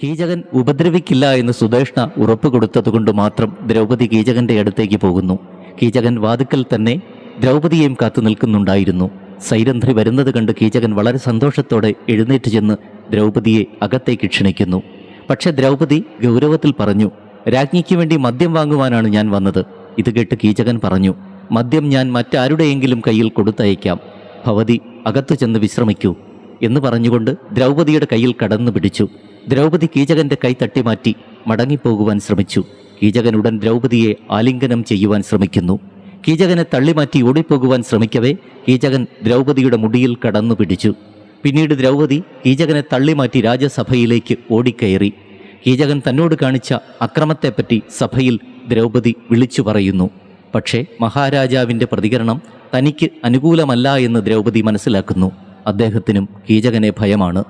കീചകൻ ഉപദ്രവിക്കില്ല എന്ന് സുദേഷ്ണ ഉറപ്പ് കൊടുത്തതുകൊണ്ട് മാത്രം ദ്രൗപദി കീചകന്റെ അടുത്തേക്ക് പോകുന്നു. കീചകൻ വാതുക്കൽ തന്നെ ദ്രൗപദിയെയും കാത്തു നിൽക്കുന്നുണ്ടായിരുന്നു. സൈരന്ധ്രി വരുന്നത് കണ്ട് കീചകൻ വളരെ സന്തോഷത്തോടെ എഴുന്നേറ്റ് ചെന്ന് ദ്രൗപദിയെ അകത്തേക്ക് ക്ഷണിക്കുന്നു. പക്ഷെ ദ്രൗപദി ഗൗരവത്തിൽ പറഞ്ഞു രാജ്ഞിക്ക് വേണ്ടി മദ്യം വാങ്ങുവാനാണ് ഞാൻ വന്നത്. ഇത് കേട്ട് കീചകൻ പറഞ്ഞു മദ്യം ഞാൻ മറ്റാരുടെയെങ്കിലും കയ്യിൽ കൊടുത്തയക്കാം. ഭവതി അകത്തു ചെന്ന് വിശ്രമിക്കൂ. എന്ന് പറഞ്ഞുകൊണ്ട് ദ്രൗപദിയുടെ കയ്യിൽ കടന്നു പിടിച്ചു. ദ്രൗപദി കീചകന്റെ കൈ തട്ടിമാറ്റി മടങ്ങിപ്പോകുവാൻ ശ്രമിച്ചു. കീചകൻ ഉടൻ ദ്രൗപദിയെ ആലിംഗനം ചെയ്യുവാൻ ശ്രമിക്കുന്നു. കീചകനെ തള്ളിമാറ്റി ഓടിപ്പോകുവാൻ ശ്രമിക്കവേ കീചകൻ ദ്രൗപദിയുടെ മുടിയിൽ കടന്നു പിടിച്ചു. പിന്നീട് ദ്രൗപദി കീചകനെ തള്ളിമാറ്റി രാജ്യസഭയിലേക്ക് ഓടിക്കയറി. കീചകൻ തന്നോട് കാണിച്ച അക്രമത്തെപ്പറ്റി സഭയിൽ ദ്രൗപദി വിളിച്ചു പറയുന്നു. പക്ഷേ മഹാരാജാവിന്റെ പ്രതികരണം തനിക്ക് അനുകൂലമല്ല എന്ന് ദ്രൗപദി മനസ്സിലാക്കുന്നു. അദ്ദേഹത്തിനും കീചകനെ ഭയമാണ്.